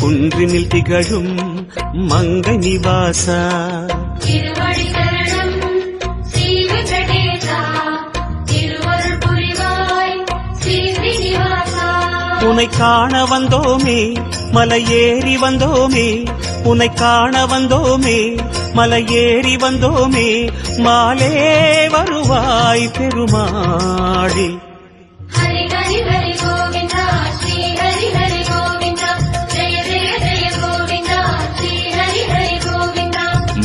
குன்றினில் திகழும் மங்கை நிவாசா. உன்னை காண வந்தோமே மலையேறி வந்தோமே. உன்னை காண வந்தோமே மலையேறி வந்தோமே. மாலே வருவாய் பெருமாடி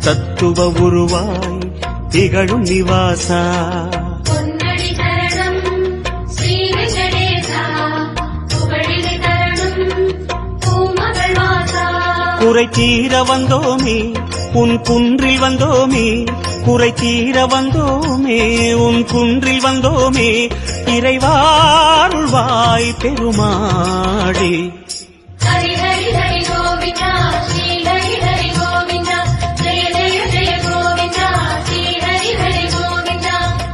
தத்துவ உருவாய் திகழும் நிவாசா. குறை தீர வந்தோமே உன் குன்றில் வந்தோமே. குறை தீர வந்தோமே உன் குன்றில் வந்தோமே. இறைவாருள்வாய் பெருமாடி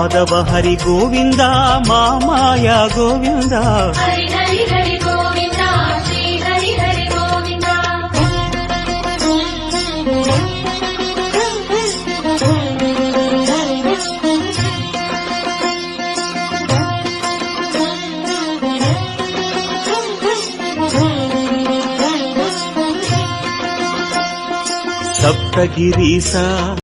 మాధవ హరి గోవింద హరి హరి గోవింద సప్తగిరీస